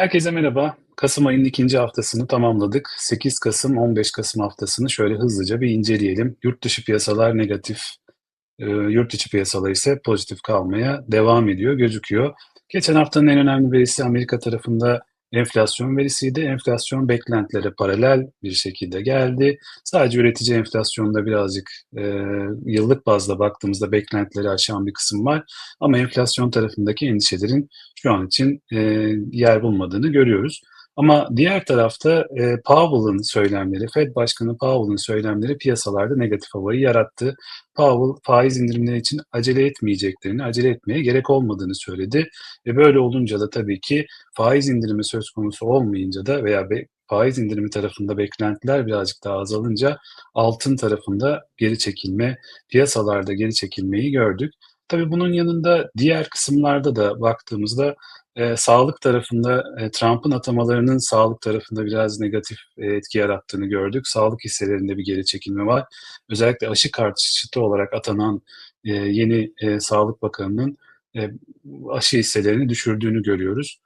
Herkese merhaba. Kasım ayının ikinci haftasını tamamladık. 8 Kasım, 15 Kasım haftasını şöyle hızlıca bir inceleyelim. Yurt dışı piyasalar negatif, e, yurt içi piyasalar ise pozitif kalmaya devam ediyor, gözüküyor. Geçen haftanın en önemli verisi Amerika tarafında enflasyon verisiydi. Enflasyon beklentilere paralel bir şekilde geldi. Sadece üretici enflasyonunda birazcık e, yıllık bazda baktığımızda beklentileri aşan bir kısım var. Ama enflasyon tarafındaki endişelerin şu an için e, yer bulmadığını görüyoruz. Ama diğer tarafta e, Powell'ın söylemleri, Fed Başkanı Powell'ın söylemleri piyasalarda negatif havayı yarattı. Powell faiz indirimleri için acele etmeyeceklerini, acele etmeye gerek olmadığını söyledi. Ve böyle olunca da tabii ki faiz indirimi söz konusu olmayınca da veya be, faiz indirimi tarafında beklentiler birazcık daha azalınca altın tarafında geri çekilme, piyasalarda geri çekilmeyi gördük. Tabii bunun yanında diğer kısımlarda da baktığımızda e, sağlık tarafında e, Trump'ın atamalarının sağlık tarafında biraz negatif e, etki yarattığını gördük. Sağlık hisselerinde bir geri çekilme var. Özellikle aşı karşıtı olarak atanan e, yeni e, Sağlık Bakanı'nın e, aşı hisselerini düşürdüğünü görüyoruz.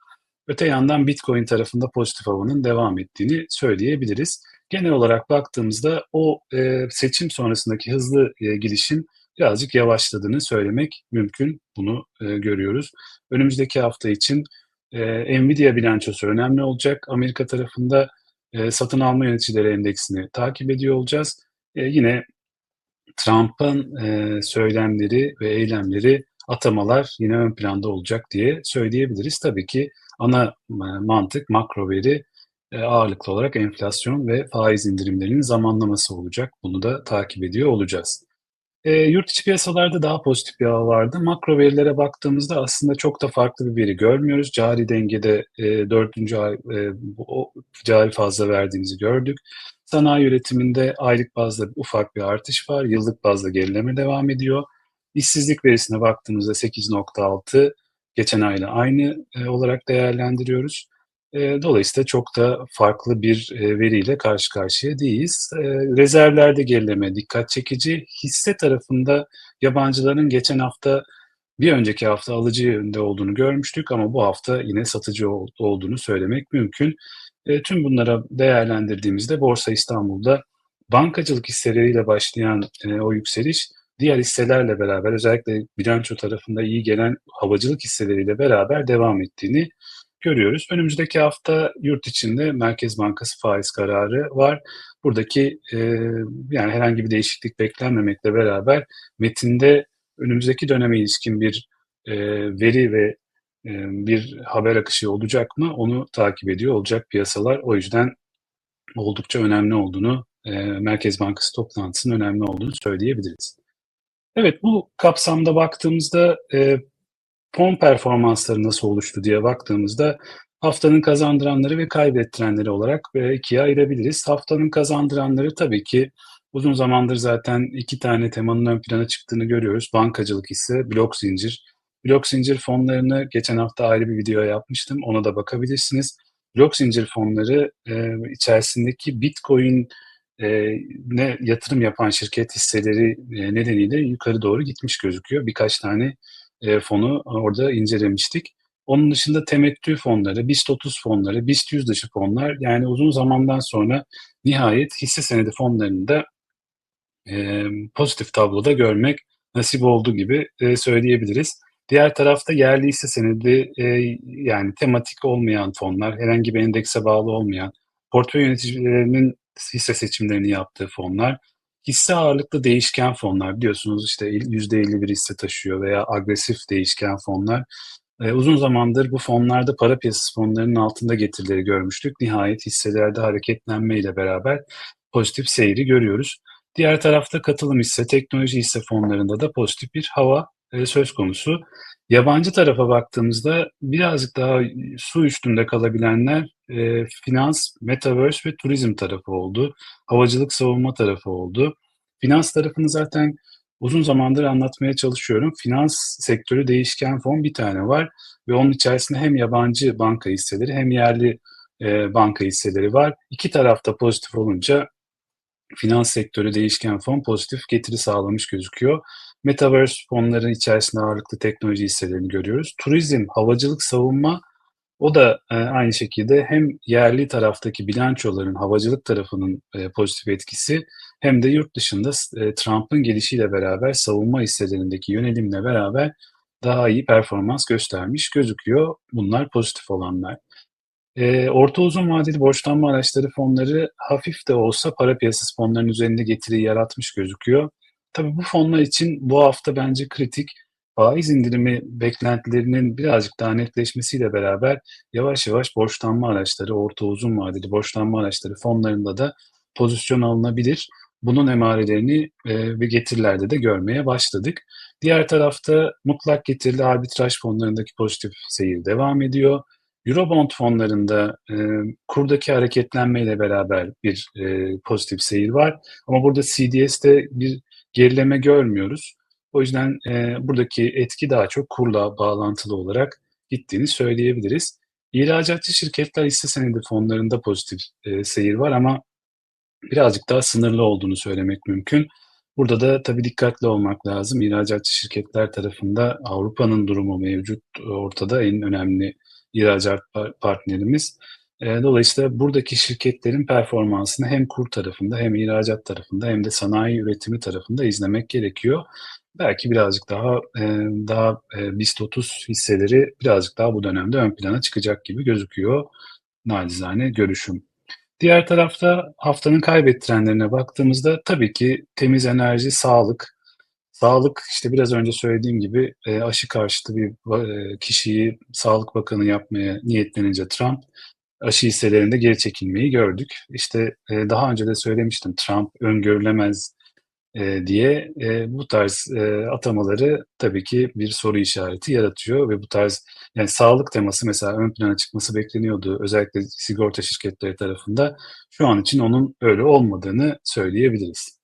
Öte yandan Bitcoin tarafında pozitif havanın devam ettiğini söyleyebiliriz. Genel olarak baktığımızda o e, seçim sonrasındaki hızlı e, gidişin birazcık yavaşladığını söylemek mümkün. Bunu e, görüyoruz. Önümüzdeki hafta için e, Nvidia bilançosu önemli olacak. Amerika tarafında e, satın alma yöneticileri endeksini takip ediyor olacağız. E, yine Trump'ın e, söylemleri ve eylemleri, atamalar yine ön planda olacak diye söyleyebiliriz. Tabii ki ana e, mantık makro veri e, ağırlıklı olarak enflasyon ve faiz indirimlerinin zamanlaması olacak. Bunu da takip ediyor olacağız. E, yurt içi piyasalarda daha pozitif bir hava vardı. Makro verilere baktığımızda aslında çok da farklı bir veri görmüyoruz. Cari dengede e, dördüncü ay e, o, cari fazla verdiğimizi gördük. Sanayi üretiminde aylık bazda ufak bir artış var. Yıllık bazda gerileme devam ediyor. İşsizlik verisine baktığımızda 8.6 geçen ayla aynı e, olarak değerlendiriyoruz. Dolayısıyla çok da farklı bir veriyle karşı karşıya değiliz. Rezervlerde gerileme dikkat çekici. Hisse tarafında yabancıların geçen hafta bir önceki hafta alıcı yönde olduğunu görmüştük ama bu hafta yine satıcı olduğunu söylemek mümkün. tüm bunlara değerlendirdiğimizde Borsa İstanbul'da bankacılık hisseleriyle başlayan o yükseliş diğer hisselerle beraber özellikle bilanço tarafında iyi gelen havacılık hisseleriyle beraber devam ettiğini görüyoruz. Önümüzdeki hafta yurt içinde Merkez Bankası faiz kararı var. Buradaki e, yani herhangi bir değişiklik beklenmemekle beraber metinde önümüzdeki döneme ilişkin bir e, veri ve e, bir haber akışı olacak mı onu takip ediyor olacak piyasalar. O yüzden oldukça önemli olduğunu, e, Merkez Bankası toplantısının önemli olduğunu söyleyebiliriz. Evet, bu kapsamda baktığımızda e, fon performansları nasıl oluştu diye baktığımızda haftanın kazandıranları ve kaybettirenleri olarak e, ikiye ayırabiliriz. Haftanın kazandıranları tabii ki uzun zamandır zaten iki tane temanın ön plana çıktığını görüyoruz. Bankacılık ise blok zincir. Blok zincir fonlarını geçen hafta ayrı bir video yapmıştım. Ona da bakabilirsiniz. Blok zincir fonları e, içerisindeki Bitcoin e, ne yatırım yapan şirket hisseleri e, nedeniyle yukarı doğru gitmiş gözüküyor. Birkaç tane e, fonu orada incelemiştik. Onun dışında temettü fonları, BIST 30 fonları, BIST 100 dışı fonlar yani uzun zamandan sonra nihayet hisse senedi fonlarını da e, pozitif tabloda görmek nasip oldu gibi e, söyleyebiliriz. Diğer tarafta yerli hisse senedi e, yani tematik olmayan fonlar, herhangi bir endekse bağlı olmayan, portföy yöneticilerinin hisse seçimlerini yaptığı fonlar, hisse ağırlıklı değişken fonlar biliyorsunuz işte %51 hisse taşıyor veya agresif değişken fonlar. E, uzun zamandır bu fonlarda para piyasası fonlarının altında getirileri görmüştük. Nihayet hisselerde hareketlenme ile beraber pozitif seyri görüyoruz. Diğer tarafta katılım hisse, teknoloji hisse fonlarında da pozitif bir hava e, söz konusu. Yabancı tarafa baktığımızda birazcık daha su üstünde kalabilenler e, finans, metaverse ve turizm tarafı oldu. Havacılık savunma tarafı oldu. Finans tarafını zaten uzun zamandır anlatmaya çalışıyorum. Finans sektörü değişken fon bir tane var ve onun içerisinde hem yabancı banka hisseleri hem yerli e, banka hisseleri var. İki tarafta pozitif olunca finans sektörü değişken fon pozitif getiri sağlamış gözüküyor. Metaverse fonların içerisinde ağırlıklı teknoloji hisselerini görüyoruz. Turizm, havacılık, savunma O da, eee, aynı şekilde hem yerli taraftaki bilançoların, havacılık tarafının, eee, pozitif etkisi hem de yurt dışında eee, Trump'ın gelişiyle beraber savunma hisselerindeki yönelimle beraber daha iyi performans göstermiş gözüküyor. Bunlar pozitif olanlar. Orta uzun vadeli borçlanma araçları fonları hafif de olsa para piyasası fonlarının üzerinde getiri yaratmış gözüküyor. Tabii bu fonlar için bu hafta bence kritik. Faiz indirimi beklentilerinin birazcık daha netleşmesiyle beraber yavaş yavaş borçlanma araçları, orta uzun vadeli borçlanma araçları fonlarında da pozisyon alınabilir. Bunun emarelerini, eee, ve getirilerde de görmeye başladık. Diğer tarafta mutlak getirili arbitraj fonlarındaki pozitif seyir devam ediyor. Eurobond fonlarında, eee, kurdaki hareketlenmeyle beraber bir, eee, pozitif seyir var ama burada CDS'te bir gerileme görmüyoruz. O yüzden, eee, buradaki etki daha çok kurla bağlantılı olarak gittiğini söyleyebiliriz. İhracatçı şirketler hisse senedi fonlarında pozitif, eee, seyir var ama birazcık daha sınırlı olduğunu söylemek mümkün. Burada da tabii dikkatli olmak lazım. İhracatçı şirketler tarafında Avrupa'nın durumu mevcut ortada. En önemli ihracat par partnerimiz. Eee, dolayısıyla buradaki şirketlerin performansını hem kur tarafında hem ihracat tarafında hem de sanayi üretimi tarafında izlemek gerekiyor. Belki birazcık daha, eee, daha, eee, BIST 30 hisseleri birazcık daha bu dönemde ön plana çıkacak gibi gözüküyor. Nacizane görüşüm. Diğer tarafta haftanın kaybettirenlerine baktığımızda tabii ki temiz enerji, sağlık. Sağlık, işte, biraz önce söylediğim gibi, eee, aşı karşıtı bir kişiyi sağlık bakanı yapmaya niyetlenince Trump, aşı hisselerinde geri çekilmeyi gördük. İşte, eee, daha önce de söylemiştim, Trump öngörülemez, eee, diye. Eee, bu tarz, eee, atamaları tabii ki bir soru işareti yaratıyor ve bu tarz, yani, sağlık teması mesela ön plana çıkması bekleniyordu özellikle sigorta şirketleri tarafında. Şu an için onun öyle olmadığını söyleyebiliriz.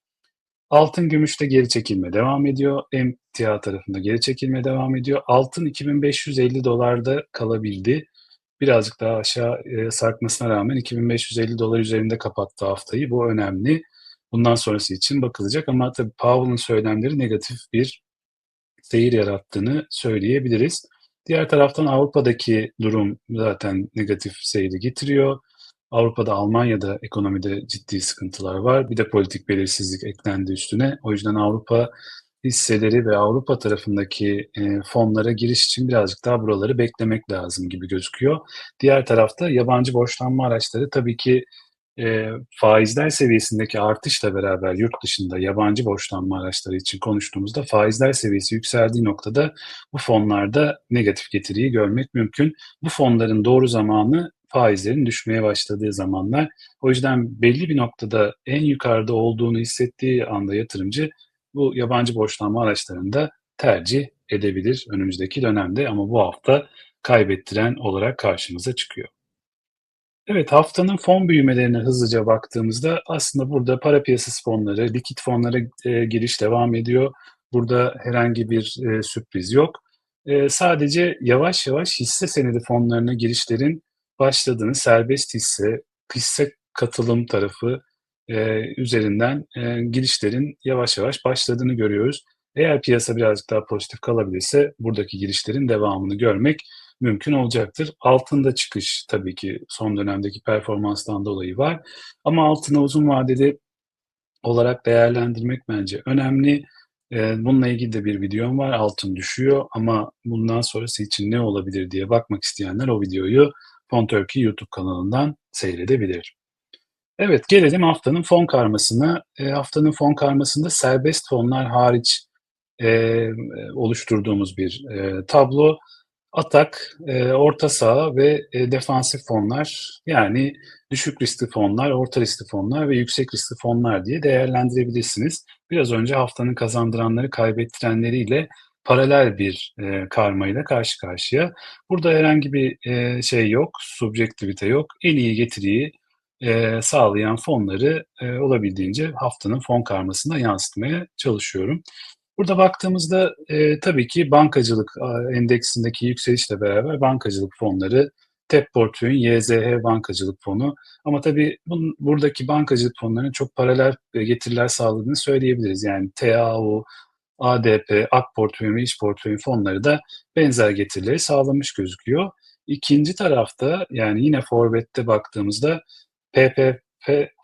Altın, gümüşte geri çekilme devam ediyor. Emtia tarafında geri çekilme devam ediyor. Altın $2.550'da kalabildi. Birazcık daha aşağı, eee, sarkmasına rağmen $2.550 üzerinde kapattı haftayı. Bu önemli. Bundan sonrası için bakılacak ama tabii Powell'ın söylemleri negatif bir seyir yarattığını söyleyebiliriz. Diğer taraftan Avrupa'daki durum zaten negatif seyri getiriyor. Avrupa'da, Almanya'da ekonomide ciddi sıkıntılar var. Bir de politik belirsizlik eklendi üstüne. O yüzden Avrupa hisseleri ve Avrupa tarafındaki, eee, fonlara giriş için birazcık daha buraları beklemek lazım gibi gözüküyor. Diğer tarafta yabancı borçlanma araçları tabii ki, eee, faizler seviyesindeki artışla beraber yurt dışında yabancı borçlanma araçları için konuştuğumuzda faizler seviyesi yükseldiği noktada bu fonlarda negatif getiriyi görmek mümkün. Bu fonların doğru zamanı faizlerin düşmeye başladığı zamanlar. O yüzden belli bir noktada en yukarıda olduğunu hissettiği anda yatırımcı bu yabancı borçlanma araçlarını da tercih edebilir önümüzdeki dönemde ama bu hafta kaybettiren olarak karşımıza çıkıyor. Evet, haftanın fon büyümelerine hızlıca baktığımızda aslında burada para piyasası fonları, likit fonlara, eee, giriş devam ediyor. Burada herhangi bir, eee, sürpriz yok. Eee, sadece yavaş yavaş hisse senedi fonlarına girişlerin başladığını, serbest hisse, hisse katılım tarafı, eee, üzerinden, eee, girişlerin yavaş yavaş başladığını görüyoruz. Eğer piyasa birazcık daha pozitif kalabilirse buradaki girişlerin devamını görmek mümkün olacaktır. Altında çıkış tabii ki son dönemdeki performanstan dolayı var ama altını uzun vadeli olarak değerlendirmek bence önemli. Eee, bununla ilgili de bir videom var. Altın düşüyor ama bundan sonrası için ne olabilir diye bakmak isteyenler o videoyu Fon Turkey YouTube kanalından seyredebilir. Evet, gelelim haftanın fon karmasına. Eee, haftanın fon karmasında serbest fonlar hariç, eee, oluşturduğumuz bir, eee, tablo. Atak, eee, orta saha ve, eee, defansif fonlar, yani düşük riskli fonlar, orta riskli fonlar ve yüksek riskli fonlar diye değerlendirebilirsiniz. Biraz önce haftanın kazandıranları, kaybettirenleriyle paralel bir, eee, karmayla karşı karşıya. Burada herhangi bir, eee, şey yok, subjektivite yok. En iyi getiriyi, eee, sağlayan fonları, eee, olabildiğince haftanın fon karmasına yansıtmaya çalışıyorum. Burada baktığımızda, eee, tabii ki bankacılık, endeksindeki yükselişle beraber bankacılık fonları, TEP portföyün YZH bankacılık fonu ama tabii bun buradaki bankacılık fonlarının çok paralel, eee, getiriler sağladığını söyleyebiliriz. Yani TAO, ADP, AK portföyün ve İş portföyün fonları da benzer getirileri sağlamış gözüküyor. İkinci tarafta, yani yine forvette baktığımızda PPP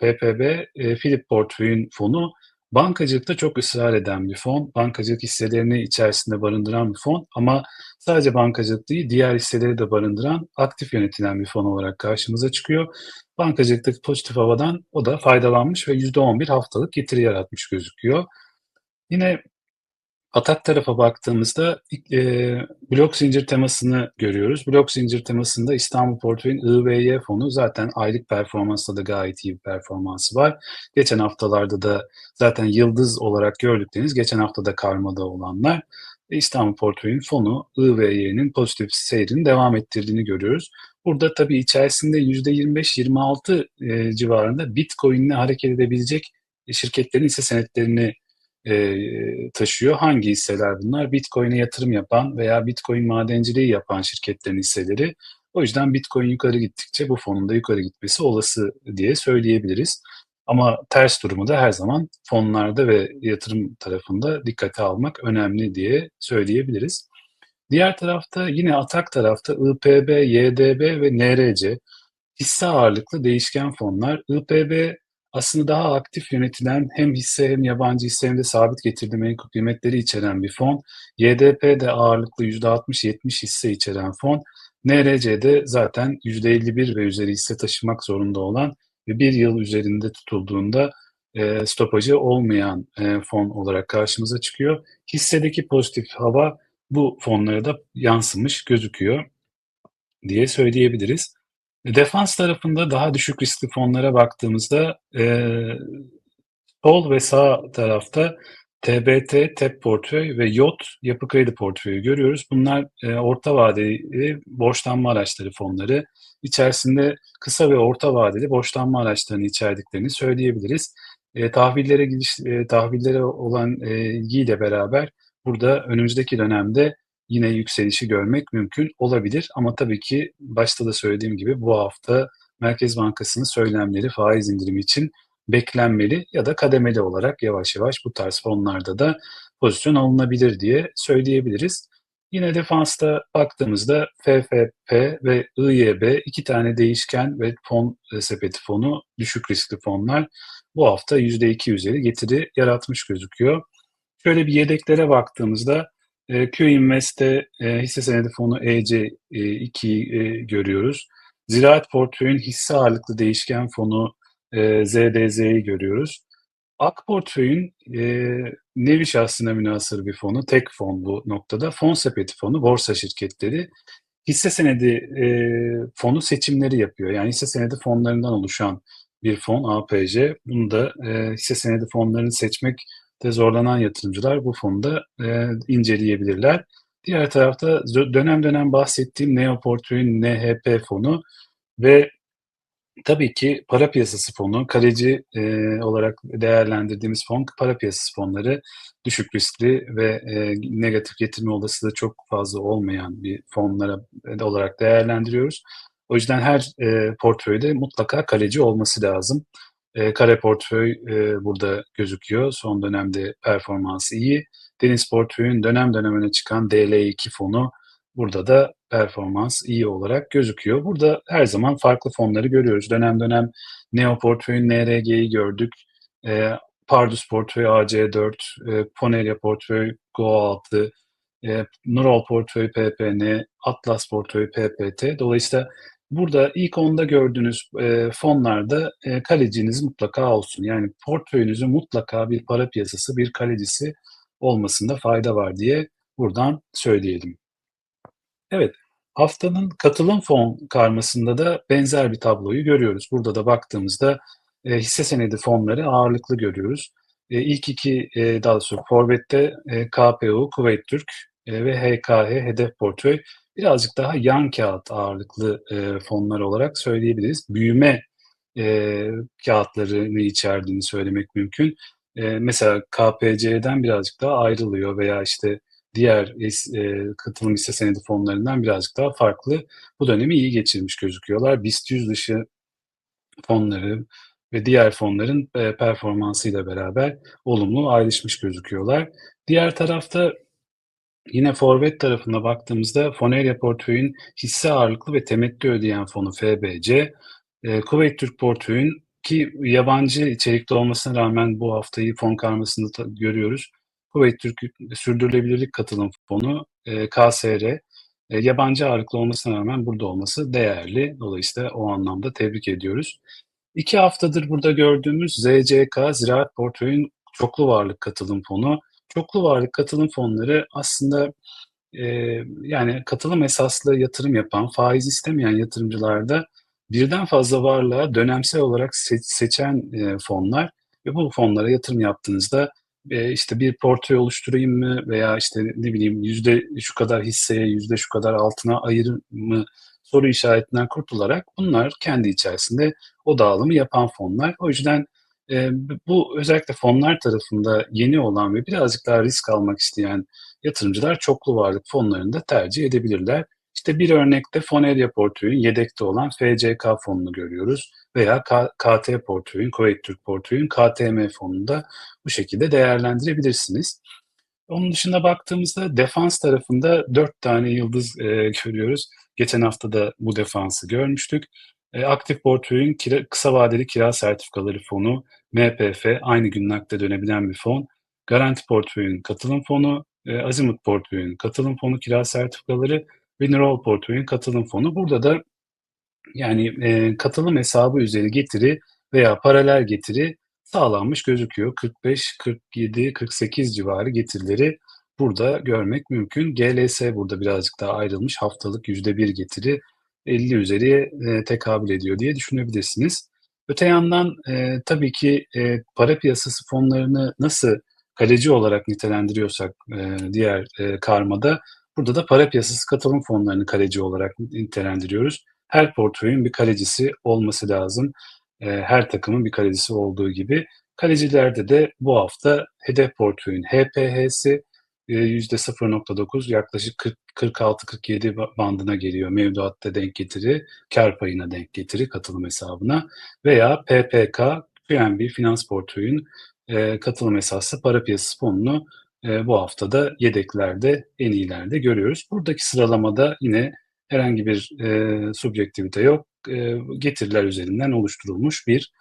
PPB, eee, Philip Portföy'ün fonu bankacılıkta çok ısrar eden bir fon. Bankacılık hisselerini içerisinde barındıran bir fon ama sadece bankacılık değil, diğer hisseleri de barındıran, aktif yönetilen bir fon olarak karşımıza çıkıyor. Bankacılıktaki pozitif havadan o da faydalanmış ve %11 haftalık getiri yaratmış gözüküyor. Yine Atak tarafa baktığımızda eee, blok zincir temasını görüyoruz. Blok zincir temasında İstanbul Portföy'ün IVY fonu zaten aylık performansla da gayet iyi bir performansı var. Geçen haftalarda da zaten yıldız olarak gördükleriniz geçen hafta da karmada olanlar. İstanbul Portföy'ün fonu IVY'nin pozitif seyrini devam ettirdiğini görüyoruz. Burada tabii içerisinde %25-26 eee, civarında Bitcoin'le hareket edebilecek şirketlerin hisse senetlerini eee, taşıyor. Hangi hisseler bunlar? Bitcoin'e yatırım yapan veya Bitcoin madenciliği yapan şirketlerin hisseleri. O yüzden Bitcoin yukarı gittikçe bu fonun da yukarı gitmesi olası diye söyleyebiliriz. Ama ters durumu da her zaman fonlarda ve yatırım tarafında dikkate almak önemli diye söyleyebiliriz. Diğer tarafta yine Atak tarafta IPB, YDB ve NRC hisse ağırlıklı değişken fonlar. IPB aslında daha aktif yönetilen hem hisse hem yabancı hisse hem de sabit getirili menkul kıymetleri içeren bir fon. YDP de ağırlıklı %60-70 hisse içeren fon. NRC'de zaten %51 ve üzeri hisse taşımak zorunda olan ve bir yıl üzerinde tutulduğunda e, stopajı olmayan e, fon olarak karşımıza çıkıyor. Hissedeki pozitif hava bu fonlara da yansımış gözüküyor diye söyleyebiliriz. Defans tarafında daha düşük riskli fonlara baktığımızda eee, sol ve sağ tarafta TBT, TEP portföy ve YOT yapı kredi portföyü görüyoruz. Bunlar eee, orta vadeli borçlanma araçları fonları. İçerisinde kısa ve orta vadeli borçlanma araçlarını içerdiklerini söyleyebiliriz. Eee, tahvillere gidiş, eee, tahvillere olan eee, ilgiyle beraber burada önümüzdeki dönemde yine yükselişi görmek mümkün olabilir. Ama tabii ki başta da söylediğim gibi bu hafta Merkez Bankası'nın söylemleri faiz indirimi için beklenmeli ya da kademeli olarak yavaş yavaş bu tarz fonlarda da pozisyon alınabilir diye söyleyebiliriz. Yine defansta baktığımızda FFP ve IYB iki tane değişken ve fon sepeti fonu düşük riskli fonlar bu hafta %2 üzeri getiri yaratmış gözüküyor. Şöyle bir yedeklere baktığımızda e, Q-Invest'te e, hisse senedi fonu EC2'yi e, görüyoruz. Ziraat portföyün hisse ağırlıklı değişken fonu e, ZDZ'yi görüyoruz. Ak portföyün e, nevi şahsına münasır bir fonu, tek fon bu noktada. Fon sepeti fonu, borsa şirketleri hisse senedi e, fonu seçimleri yapıyor. Yani hisse senedi fonlarından oluşan bir fon APJ. Bunu da e, hisse senedi fonlarını seçmek de zorlanan yatırımcılar bu fonda e, inceleyebilirler. Diğer tarafta dönem dönem bahsettiğim Neo NHP fonu ve tabii ki para piyasası fonu, kaleci e, olarak değerlendirdiğimiz fon, para piyasası fonları düşük riskli ve e, negatif getirme olasılığı çok fazla olmayan bir fonlara olarak değerlendiriyoruz. O yüzden her e, portföyde mutlaka kaleci olması lazım. E, kare portföy e, burada gözüküyor. Son dönemde performansı iyi. Deniz portföyün dönem dönem öne çıkan DL2 fonu burada da performans iyi olarak gözüküyor. Burada her zaman farklı fonları görüyoruz. Dönem dönem Neo portföyün NRG'yi gördük. E, Pardus portföy AC4, e, Poneria portföy Go6, e, Nural portföy PPN, Atlas portföy PPT. Dolayısıyla Burada ilk onda gördüğünüz e, fonlarda e, kaleciniz mutlaka olsun. Yani portföyünüzün mutlaka bir para piyasası, bir kalecisi olmasında fayda var diye buradan söyleyelim. Evet, haftanın katılım fon karmasında da benzer bir tabloyu görüyoruz. Burada da baktığımızda e, hisse senedi fonları ağırlıklı görüyoruz. E, ilk iki e, daha sonra Forvet'te e, KPU, Kuveyt Türk e, ve HKH hedef portföy birazcık daha yan kağıt ağırlıklı e, fonlar olarak söyleyebiliriz. Büyüme e, kağıtlarını içerdiğini söylemek mümkün. E, mesela KPC'den birazcık daha ayrılıyor veya işte diğer e, katılım hisse senedi fonlarından birazcık daha farklı. Bu dönemi iyi geçirmiş gözüküyorlar. BIST 100 dışı fonları ve diğer fonların e, performansıyla beraber olumlu ayrışmış gözüküyorlar. Diğer tarafta Yine forvet tarafına baktığımızda Foneria portföyün hisse ağırlıklı ve temettü ödeyen fonu FBC, eee, Kuveyt Türk portföyün ki yabancı içerikli olmasına rağmen bu hafta iyi fon karmasını ta görüyoruz. Kuveyt Türk Sürdürülebilirlik Katılım Fonu, eee, KSR, eee, yabancı ağırlıklı olmasına rağmen burada olması değerli. Dolayısıyla o anlamda tebrik ediyoruz. 2 haftadır burada gördüğümüz ZCK Ziraat Portföyün Çoklu Varlık Katılım Fonu. Çoklu varlık katılım fonları aslında, eee, yani katılım esaslı yatırım yapan, faiz istemeyen yatırımcılarda birden fazla varlığa dönemsel olarak se seçen, eee, fonlar ve bu fonlara yatırım yaptığınızda, eee, işte bir portföy oluşturayım mı veya işte ne bileyim yüzde şu kadar hisseye, yüzde şu kadar altına ayırır mı soru işaretinden kurtularak bunlar kendi içerisinde o dağılımı yapan fonlar. O yüzden, b bu özellikle fonlar tarafında yeni olan ve birazcık daha risk almak isteyen yatırımcılar çoklu varlık fonlarını da tercih edebilirler. İşte bir örnekte Foneria portföyün yedekte olan FCK fonunu görüyoruz veya KT portföyün, Kuveyt Türk portföyün KTM fonunu da bu şekilde değerlendirebilirsiniz. Onun dışında baktığımızda defans tarafında 4 tane yıldız, eee, görüyoruz. Geçen hafta da bu defansı görmüştük. Eee, aktif portföyün kira kısa vadeli kira sertifikaları fonu, MPF, aynı gün nakde dönebilen bir fon. Garanti portföyün katılım fonu, eee, Azimut portföyün katılım fonu kira sertifikaları ve Nurol portföyün katılım fonu. Burada da yani, eee, katılım hesabı üzeri getiri veya paralel getiri sağlanmış gözüküyor. 45-47-48 civarı getirileri burada görmek mümkün. GLS burada birazcık daha ayrılmış. Haftalık %1 getiri 50 üzeriye, eee, tekabül ediyor diye düşünebilirsiniz. Öte yandan, eee, tabii ki, eee, para piyasası fonlarını nasıl kaleci olarak nitelendiriyorsak, eee, diğer, eee, karmada burada da para piyasası katılım fonlarını kaleci olarak nitelendiriyoruz. Her portföyün bir kalecisi olması lazım. Eee, her takımın bir kalecisi olduğu gibi. Kalecilerde de bu hafta hedef portföyün HPH'si, %0.9 yaklaşık 40-46-47 ba bandına geliyor mevduatta denk getiri, kâr payına denk getiri katılım hesabına veya PPK, QNB Finans portföyün, eee, katılım esaslı para piyasası fonunu, eee, bu hafta da yedeklerde, en iyilerde görüyoruz. Buradaki sıralamada yine herhangi bir, eee, subjektivite yok. Eee, getiriler üzerinden oluşturulmuş bir,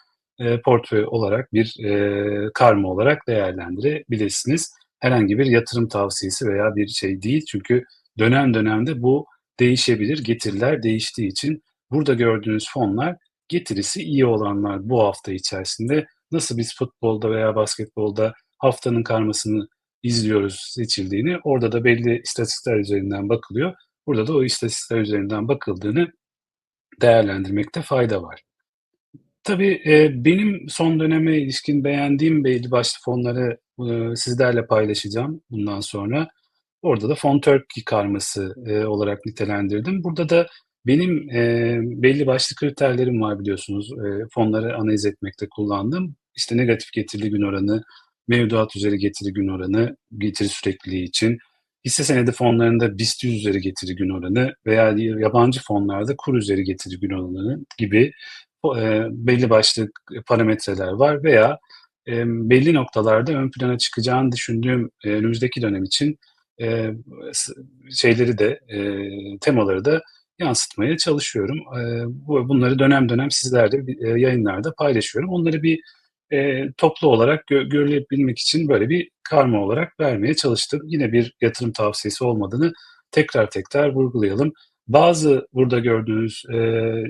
eee, portföy olarak, bir, eee, karma olarak değerlendirebilirsiniz. Herhangi bir yatırım tavsiyesi veya bir şey değil. Çünkü dönem dönem de bu değişebilir. Getiriler değiştiği için burada gördüğünüz fonlar getirisi iyi olanlar bu hafta içerisinde. Nasıl biz futbolda veya basketbolda haftanın karmasını izliyoruz seçildiğini, orada da belli istatistikler üzerinden bakılıyor. Burada da o istatistikler üzerinden bakıldığını değerlendirmekte fayda var. Tabii, eee, benim son döneme ilişkin beğendiğim belli başlı fonları, ııı, sizlerle paylaşacağım bundan sonra. Orada da Fon Turkey karması, eee, olarak nitelendirdim. Burada da benim, eee, belli başlı kriterlerim var biliyorsunuz, eee, fonları analiz etmekte kullandığım. İşte negatif getirili gün oranı, mevduat üzeri getiri gün oranı, getiri sürekliliği için, hisse senedi fonlarında BIST 100 üzeri getiri gün oranı veya yabancı fonlarda kur üzeri getiri gün oranı gibi eee, belli başlı parametreler var veya, emm, belli noktalarda ön plana çıkacağını düşündüğüm, eee, önümüzdeki dönem için, s şeyleri de, eee, temaları da yansıtmaya çalışıyorum. Bunları dönem dönem eee, yayınlarda paylaşıyorum. Onları bir, toplu olarak gö görülebilmek için böyle bir karma olarak vermeye çalıştım. Yine bir yatırım tavsiyesi olmadığını tekrar tekrar vurgulayalım. Bazı burada gördüğünüz,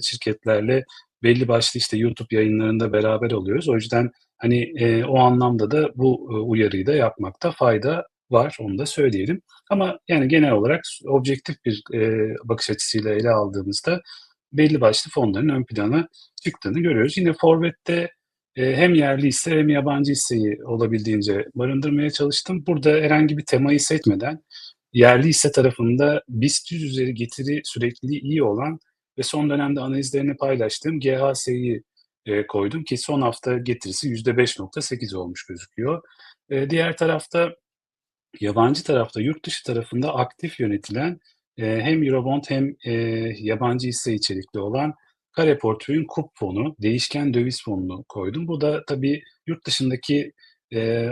şirketlerle belli başlı, işte, YouTube yayınlarında beraber oluyoruz. O yüzden, hani, eee, o anlamda da bu, ııı, uyarıyı da yapmakta fayda var, onu da söyleyelim. Ama yani genel olarak objektif bir, eee, bakış açısıyla ele aldığımızda belli başlı fonların ön plana çıktığını görüyoruz. Yine forvette, eee, hem yerli hisse hem yabancı hisseyi olabildiğince barındırmaya çalıştım. Burada herhangi bir temayı seçmeden yerli hisse tarafında BIST 100 üzeri getiri sürekliliği iyi olan ve son dönemde analizlerini paylaştığım GHS'yi, eee, koydum ki son hafta getirisi %5.8 olmuş gözüküyor. Eee, diğer tarafta yabancı tarafta, yurt dışı tarafında aktif yönetilen, eee, hem Eurobond hem, eee, yabancı hisse içerikli olan Kare portföyün KUP fonu, değişken döviz fonunu koydum. Bu da tabii yurt dışındaki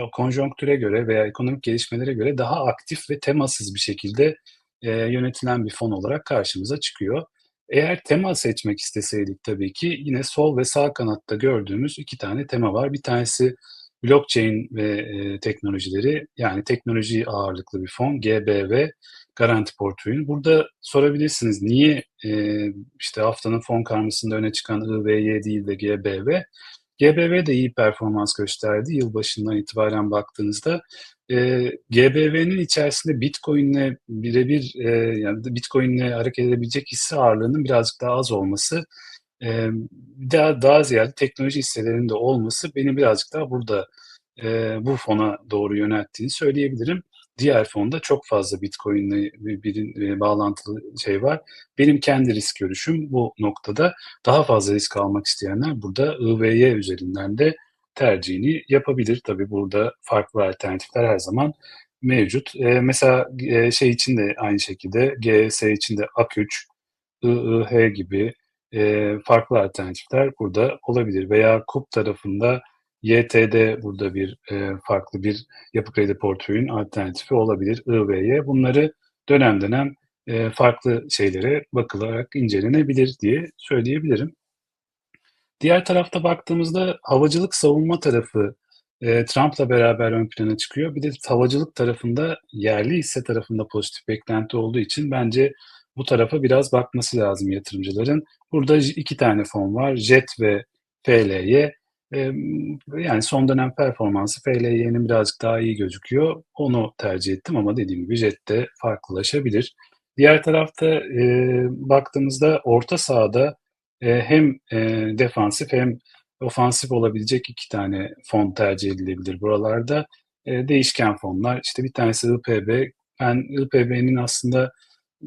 o konjonktüre göre veya ekonomik gelişmelere göre daha aktif ve temasız bir şekilde, eee, yönetilen bir fon olarak karşımıza çıkıyor. Eğer tema seçmek isteseydik tabii ki yine sol ve sağ kanatta gördüğümüz 2 tane tema var. Bir tanesi blockchain ve, eee, teknolojileri, yani teknoloji ağırlıklı bir fon, GBV Garanti Portföy'ün. Burada sorabilirsiniz, niye, eee, işte, haftanın fon karmasında öne çıkan IVY değil de GBV? GBV de iyi performans gösterdi yılbaşından itibaren baktığınızda. Eee, GBV'nin içerisinde Bitcoin'le bire bir, eee, yani Bitcoin'le hareket edebilecek hisse ağırlığının birazcık daha az olması, emm, daha daha ziyade teknoloji hisselerinin de olması beni birazcık daha burada, eee, bu fona doğru yönelttiğini söyleyebilirim. Diğer fonda çok fazla Bitcoin'le bir birin eee, bağlantılı şey var. Benim kendi risk görüşüm bu noktada. Daha fazla risk almak isteyenler burada IVY üzerinden de tercihini yapabilir. Tabii burada farklı alternatifler her zaman mevcut. Eee, mesela, eee, şey için de aynı şekilde GS için de AK3, IIH gibi, eee, farklı alternatifler burada olabilir veya KUP tarafında YTD burada bir, eee, farklı bir yapı kredi portföyün alternatifi olabilir, IVY. Bunları dönem dönem, eee, farklı şeylere bakılarak incelenebilir diye söyleyebilirim. Diğer tarafta baktığımızda havacılık savunma tarafı, eee, Trump'la beraber ön plana çıkıyor. Bir de havacılık tarafında yerli hisse tarafında pozitif beklenti olduğu için bence bu tarafa biraz bakması lazım yatırımcıların. Burada 2 tane fon var. JET ve FLY. Emm, yani son dönem performansı FLY'nin birazcık daha iyi gözüküyor. Onu tercih ettim ama dediğim gibi JET de farklılaşabilir. Diğer tarafta, eee, baktığımızda orta sahada, eee, hem, eee, defansif hem ofansif olabilecek 2 tane fon tercih edilebilir buralarda. Eee, değişken fonlar, işte, bir tanesi IPB. Ben IPB'nin aslında,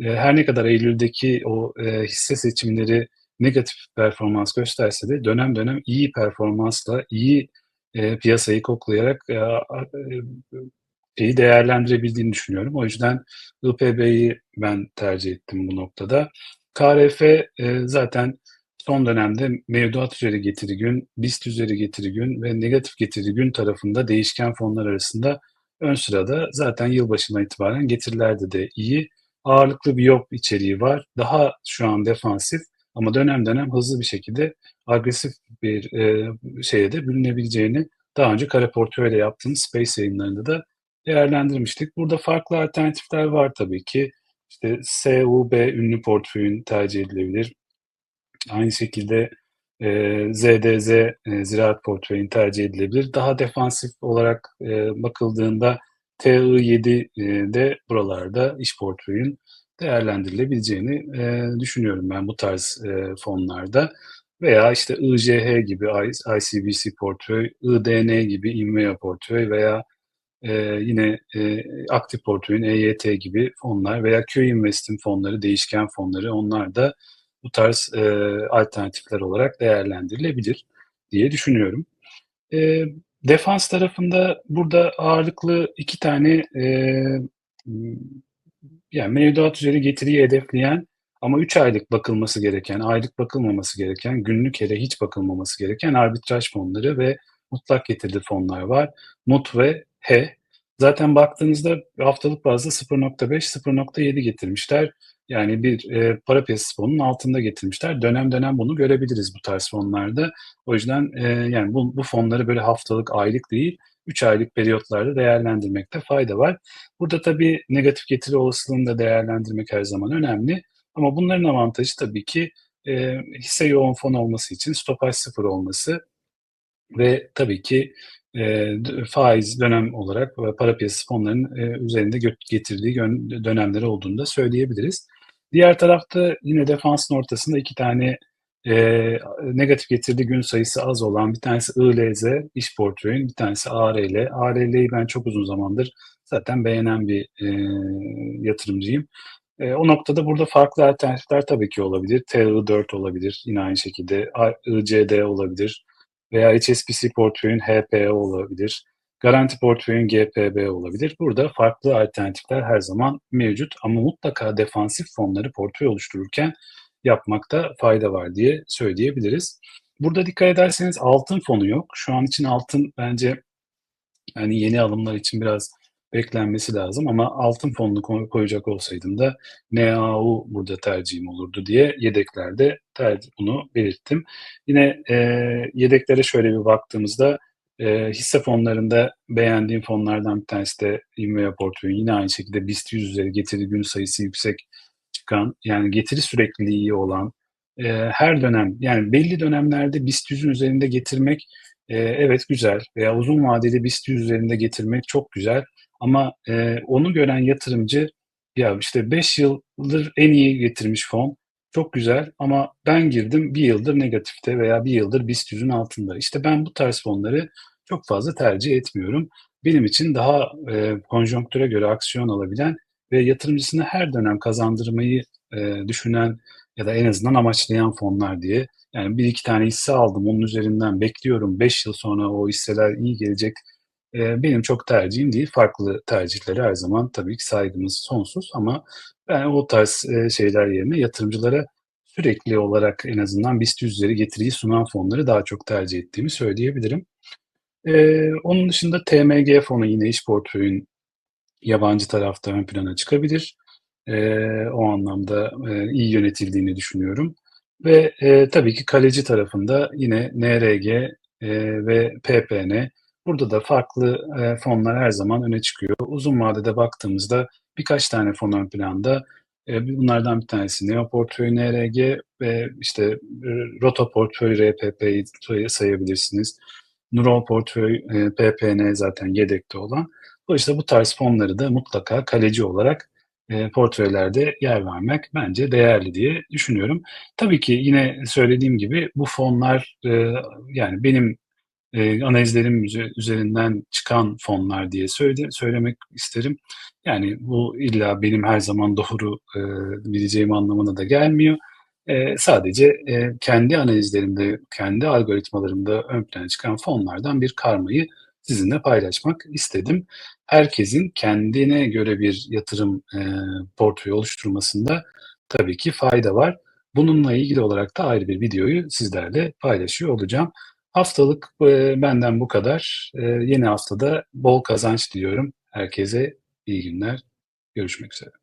her ne kadar eylüldeki o, hisse seçimleri negatif performans gösterse de dönem dönem iyi performansla, iyi, piyasayı koklayarak, eee, şeyi değerlendirebildiğini düşünüyorum. O yüzden IPB'yi ben tercih ettim bu noktada. KRF, eee, zaten son dönemde mevduat üzeri getiri gün, BIST üzeri getiri gün ve negatif getiri gün tarafında değişken fonlar arasında ön sırada. Zaten yılbaşından itibaren getirilerde de iyi. Ağırlıklı bir YOP içeriği var. Daha şu an defansif ama dönem dönem hızlı bir şekilde agresif bir, eee, şeye de bürünebileceğini daha önce Kara Portföy'le yaptığımız Space yayınlarında da değerlendirmiştik. Burada farklı alternatifler var tabii ki. İşte SUB ünlü portföyün tercih edilebilir. Aynı şekilde, eee, ZDZ, eee, ziraat portföyün tercih edilebilir. Daha defansif olarak, eee, bakıldığında TI7, eee, de buralarda iş portföyün değerlendirilebileceğini, eee, düşünüyorum ben bu tarz, eee, fonlarda veya işte IJH gibi IC ICBC portföy, IDN gibi Invea portföy veya, eee, yine, eee, aktif portföyün EYT gibi fonlar veya Q-Invest'in fonları, değişken fonları onlar da bu tarz, eee, alternatifler olarak değerlendirilebilir diye düşünüyorum. Eee, defans tarafında burada ağırlıklı 2 tane, ımm, yani mevduat üzeri getiriyi hedefleyen ama 3 aylık bakılması gereken, aylık bakılmaması gereken, günlük hele hiç bakılmaması gereken arbitraj fonları ve mutlak getirili fonlar var. MUT ve HE. Zaten baktığınızda haftalık bazda 0.5-0.7 getirmişler. Yani bir, eee, para piyasası fonunun altında getirmişler. Dönem dönem bunu görebiliriz bu tarz fonlarda. O yüzden, eee, yani bu bu fonları böyle haftalık, aylık değil, 3 aylık periyotlarda değerlendirmekte fayda var. Burada tabii negatif getiri olasılığını da değerlendirmek her zaman önemli ama bunların avantajı tabii ki, eee, hisse yoğun fon olması için stopaj 0 olması ve tabii ki, d faiz dönem olarak ve para piyasası fonlarının, eee, üzerinde getirdiği dönemleri olduğunu da söyleyebiliriz. Diğer tarafta yine defansın ortasında 2 tane, eee, negatif getirili gün sayısı az olan bir tanesi ILZ iş portföyün, bir tanesi ARL. ARL'yi ben çok uzun zamandır zaten beğenen bir, eee, yatırımcıyım. Eee, o noktada burada farklı alternatifler tabii ki olabilir. TI4 olabilir, yine aynı şekilde ICD olabilir veya HSBC portföyün HPE olabilir. Garanti portföyün GPB olabilir. Burada farklı alternatifler her zaman mevcut ama mutlaka defansif fonları portföy oluştururken yapmakta fayda var diye söyleyebiliriz. Burada dikkat ederseniz altın fonu yok. Şu an için altın bence Yani yeni alımlar için biraz beklenmesi lazım ama altın fonunu koy koyacak olsaydım da NAU burada tercihim olurdu diye yedeklerde tercih bunu belirttim. Yine, eee, yedeklere şöyle bir baktığımızda, eee, hisse fonlarında beğendiğim fonlardan bir tanesi de Invea portföyü. Yine aynı şekilde BIST 100 üzeri getiri gün sayısı yüksek çıkan, yani getiri sürekliliği iyi olan, eee, her dönem, yani belli dönemlerde BIST 100'ün üzerinde getirmek, eee, evet güzel veya uzun vadeli BIST 100 üzerinde getirmek çok güzel ama, eee, onu gören yatırımcı, ya, işte 5 yıldır en iyi getirmiş fon, çok güzel ama ben girdim 1 yıldır negatifte veya 1 yıldır BIST 100'ün altında. İşte ben bu tarz fonları çok fazla tercih etmiyorum. Benim için daha, eee, konjonktüre göre aksiyon alabilen ve yatırımcısına her dönem kazandırmayı, eee, düşünen ya da en azından amaçlayan fonlar diye. Yani 1-2 tane hisse aldım, onun üzerinden bekliyorum, 5 yıl sonra o hisseler iyi gelecek, eee, benim çok tercihim değil. Farklı tercihlere her zaman tabii ki saygımız sonsuz ama ben o tarz, eee, şeyler yerine yatırımcılara sürekli olarak en azından BIST 100 üzeri getiriyi sunan fonları daha çok tercih ettiğimi söyleyebilirim. Eee, onun dışında TMG fonu yine iç portföyün yabancı tarafta ön plana çıkabilir. Eee, o anlamda, eee, iyi yönetildiğini düşünüyorum ve, eee, tabii ki kaleci tarafında yine NRG, eee, ve PPN. Burada da farklı, eee, fonlar her zaman öne çıkıyor. Uzun vadede baktığımızda birkaç tane fon ön planda. Eee, bunlardan bir tanesi Neo portföy NRG ve, işte, eee, Roto portföy RPP'yi say sayabilirsiniz. Nural portföy, eee, PPN zaten yedekte olan. Dolayısıyla bu tarz fonları da mutlaka kaleci olarak, eee, portföylerde yer vermek bence değerli diye düşünüyorum. Tabii ki yine söylediğim gibi bu fonlar, eee, yani benim, eee, analizlerim üze üzerinden çıkan fonlar diye söyle söylemek isterim. Yani bu illa benim her zaman doğru, eee, bileceğim anlamına da gelmiyor. Eee, sadece, eee, kendi analizlerimde, kendi algoritmalarımda ön plana çıkan fonlardan bir karmayı sizinle paylaşmak istedim. Herkesin kendine göre bir yatırım, eee, portföyü oluşturmasında tabii ki fayda var. Bununla ilgili olarak da ayrı bir videoyu sizlerle paylaşıyor olacağım. Haftalık, eee, benden bu kadar. Eee, yeni haftada bol kazanç diliyorum. Herkese iyi günler. Görüşmek üzere.